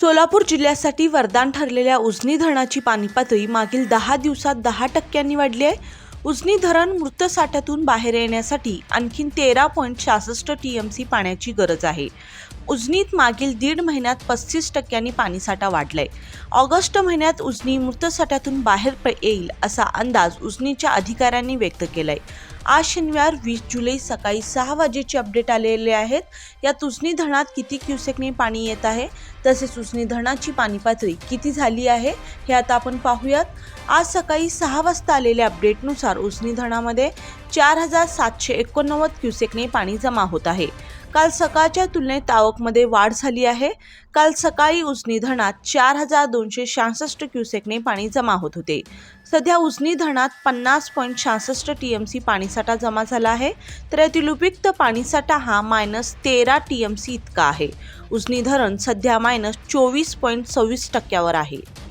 सोलापूर जिल्ह्यासाठी वरदान ठरलेल्या उजनी धरणाची पाणी पातळी मागील दहा दिवसात दहा टक्क्यांनी वाढली आहे. उजनी धरण मृत साठ्यातून बाहेर येण्यासाठी आणखी तेरा पॉईंट सहासष्ट टी एम सी पाण्याची गरज आहे. उजनीत मागील दीड महिन्यात पस्तीस टक्क्यांनी पाणीसाठा वाढलाय. ऑगस्ट महिन्यात उजनी मृतसाठ्यातून बाहेर प- येईल असा अंदाज उजनीच्या अधिकाऱ्यांनी व्यक्त केलाय. आज शनिवार वीस जुलै सकाळी सहा वाजेचे अपडेट आलेले आहेत. यात उजनी धरणात किती क्युसेकने पाणी येत आहे? तसेच उजनी धरणाची पाणी पातळी किती झाली आहे? हे आता आपण पाहूयात. आज सकाळी सहा वाजता आलेल्या अपडेटनुसार उजनी धरणामध्ये चार हजार सातशे एकोणनव्वद क्युसेकने पाणी जमा होत आहे. काल सकाळच्या तुलनेत आवकमध्ये वाढ झाली आहे. काल सकाळी उजनी धरणात चार हजार दोनशे शहासष्ट क्युसेकने पाणी जमा होत होते. सध्या उजनी धरणात पन्नास पॉईंट शहासष्ट टी एम सी पाणीसाठा जमा झाला आहे. तर यातील उपयुक्त पाणीसाठा हा मायनस तेरा टी एम सी इतका आहे. उजनी धरण सध्या मायनस चोवीस पॉईंट सव्वीस टक्क्यावर आहे.